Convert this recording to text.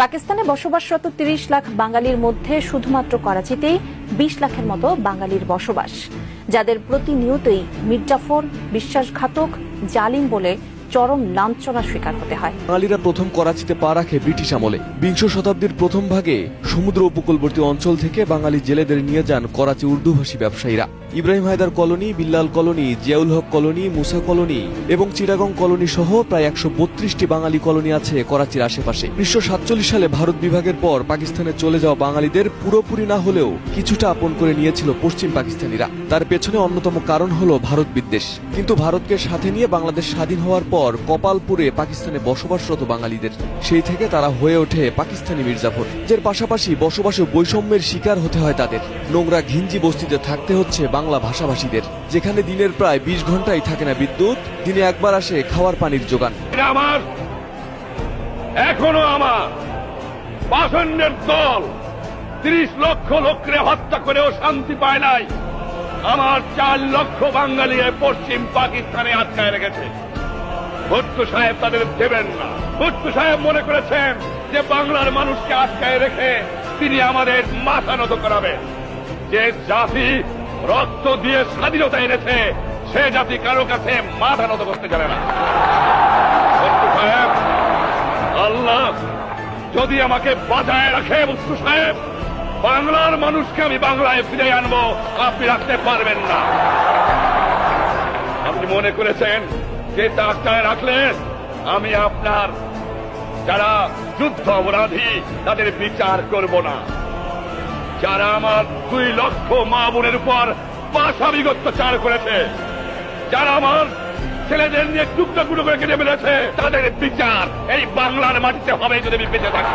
পাকিস্তানে বসবাসরত তিরিশ লাখ বাঙালির মধ্যে শুধুমাত্র করাচিতেই বিশ লাখের মতো বাঙালির বসবাস, যাদের প্রতিনিয়তই মির্জাফর, বিশ্বাসঘাতক, জালিম বলে চরম লাঞ্ছনা স্বীকার হতে হয়। বাঙালিরা প্রথম করাচিতে পা রাখে ব্রিটিশ আমলে। বিংশ শতাব্দীর প্রথম ভাগে সমুদ্র উপকূলবর্তী অঞ্চল থেকে বাঙালি জেলেদের নিয়ে যান করাচি উর্দুভাষী ব্যবসায়ীরা। Ibrahim Haidar colony, Billal colony, Ziaul Haq colony, Musa colony এবং চিরাগং কলোনি সহ প্রায় একশো বত্রিশটি বাঙালি কলোনি আছে করাচির আশেপাশে। উনিশশো সাতচল্লিশ সালে ভারত বিভাগের পর পাকিস্তানে চলে যাওয়া বাঙালিদের পুরোপুরি না হলেও কিছুটা আপন করে নিয়েছিল পশ্চিম পাকিস্তানিরা। তার পেছনে অন্যতম কারণ হল ভারত বিদ্বেষ। কিন্তু ভারতকে সাথে নিয়ে বাংলাদেশ স্বাধীন হওয়ার পর কপালপুরে পাকিস্তানে বসবাসরত বাঙালিদের। সেই থেকে তারা হয়ে ওঠে পাকিস্তানি মির্জাফর যার পাশাপাশি বসবাসে বৈষম্যের শিকার হতে হয় তাদের। নোংরা ঘিঞ্জি বস্তিতে থাকতে হচ্ছে বাংলা ভাষাভাষীদের, যেখানে দিনের প্রায় বিশ ঘন্টাই থাকে না বিদ্যুৎ, দিনে একবার আসে খাওয়ার পানির যোগান। আমার, এখনও আমার। পাষণ্ডের দল তিরিশ লক্ষ লোকরে হত্যা করেও শান্তি পায় নাই। আমার চার লক্ষ বাঙালি পশ্চিম পাকিস্তানে আটকায় রেখেছে। ভট্টু সাহেব তাদের দেবেন না। ভট্টু সাহেব মনে করেছেন যে বাংলার মানুষকে আটকায় রেখে তিনি আমাদের মাথা নত করাবেন। যে জাতি রক্ত দিয়ে স্বাধীনতা এনেছে, সে জাতি কারও কাছে মাথা নত করতে না। ভট্টু আল্লাহ যদি আমাকে বাঁচায় রাখে মুস্তু সাহেব, বাংলার মানুষকে আমি বাংলায় ফিরে আনব, আপনি রাখতে পারবেন না। আপনি মনে করেছেন যে ডাক্তার রাখলে আমি আপনার, যারা যুদ্ধ অপরাধী, তাদের বিচার করব না। যারা আমার দুই লক্ষ মা বোনের উপর পাশাবিক অত্যাচার করেছে, যারা আমার ছেলেদের নিয়ে টুকরো টুকরো করে কেটে ফেলেছে, তাদের বিচার এই বাংলার মাটিতে হবে যদি আমি বেঁচে থাকি।